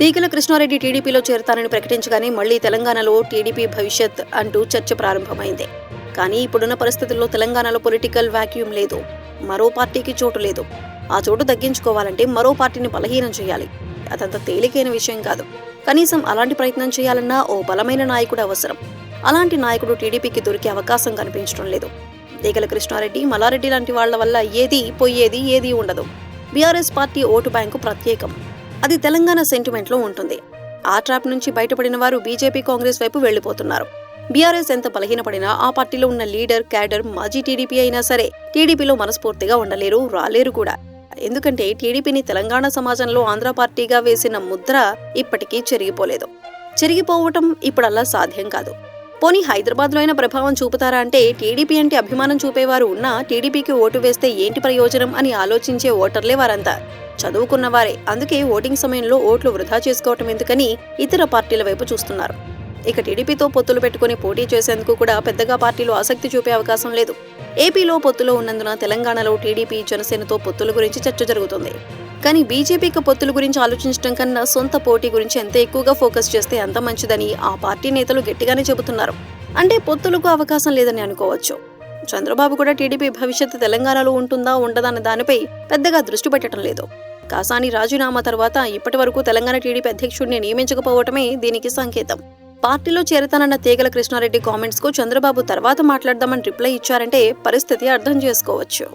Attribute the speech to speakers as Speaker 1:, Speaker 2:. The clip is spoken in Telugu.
Speaker 1: తీగల కృష్ణారెడ్డి టీడీపీలో చేరతానని ప్రకటించగానే మళ్ళీ తెలంగాణలో టీడీపీ భవిష్యత్ అంటూ చర్చ ప్రారంభమైంది. కానీ ఇప్పుడున్న పరిస్థితుల్లో తెలంగాణలో పొలిటికల్ వాక్యూమ్ లేదు. మరో పార్టీకి చోటు లేదు. ఆ చోటు తగ్గించుకోవాలంటే మరో పార్టీని బలహీనం చేయాలి. అదంత తేలికైన విషయం కాదు. కనీసం అలాంటి ప్రయత్నం చేయాలన్నా ఓ బలమైన నాయకుడు అవసరం. అలాంటి నాయకుడు టీడీపీకి దొరికే అవకాశం కనిపించడం లేదు. తీగల కృష్ణారెడ్డి మల్లారెడ్డి లాంటి వాళ్ళ వల్ల ఏది పోయేది ఏది ఉండదు. బీఆర్ఎస్ పార్టీ ఓటు బ్యాంకు ప్రత్యేకం. అది తెలంగాణ సెంటిమెంట్లో ఉంటుంది. ఆ ట్రాప్ నుంచి బయటపడిన వారు బీజేపీ కాంగ్రెస్ వైపు వెళ్ళిపోతున్నారు బీఆర్ఎస్ ఎంత బలహీనపడినా ఆ పార్టీలో ఉన్న లీడర్ క్యాడర్ మాజీ టీడీపీ అయినా సరే టీడీపీలో మనస్ఫూర్తిగా ఉండలేరు రాలేరు కూడా. ఎందుకంటే టీడీపీని తెలంగాణ సమాజంలో ఆంధ్ర పార్టీగా వేసిన ముద్ర ఇప్పటికీ చెరిగిపోలేదు. చెరిగిపోవటం ఇప్పుడల్లా సాధ్యం కాదు. పోనీ హైదరాబాద్లో అయినా ప్రభావం చూపుతారా అంటే టీడీపీ అంటే అభిమానం చూపేవారు ఉన్నా టీడీపీకి ఓటు వేస్తే ఏంటి ప్రయోజనం అని ఆలోచించే ఓటర్లే వారంతా. చదువుకున్నవారే. అందుకే ఓటింగ్ సమయంలో ఓట్లు వృధా చేసుకోవటం ఎందుకని ఇతర పార్టీల వైపు చూస్తున్నారు. ఇక టీడీపీతో పొత్తులు పెట్టుకుని పోటీ చేసేందుకు కూడా పెద్దగా పార్టీలు ఆసక్తి చూపే అవకాశం లేదు. ఏపీలో పొత్తులో ఉన్నందున తెలంగాణలో టీడీపీ జనసేనతో పొత్తుల గురించి చర్చ జరుగుతుంది. కానీ బీజేపీకి పొత్తుల గురించి ఆలోచించడం కన్నా సొంత పోటీ గురించి ఎంత ఎక్కువగా ఫోకస్ చేస్తే అంత మంచిదని ఆ పార్టీ నేతలు గట్టిగానే చెబుతున్నారు. అంటే పొత్తులకు అవకాశం లేదని అనుకోవచ్చు. చంద్రబాబు కూడా టీడీపీ భవిష్యత్తు తెలంగాణలో ఉంటుందా ఉండదా అన్న దానిపై పెద్దగా దృష్టి పెట్టడం లేదు. కాసాని రాజీనామా తర్వాత ఇప్పటి వరకు తెలంగాణ టీడీపీ అధ్యక్షుడిని నియమించకపోవటమే దీనికి సంకేతం. పార్టీలో చేరతానన్న తీగల కృష్ణారెడ్డి కామెంట్స్కు చంద్రబాబు తర్వాత మాట్లాడదామని రిప్లై ఇచ్చారంటే పరిస్థితి అర్థం చేసుకోవచ్చు.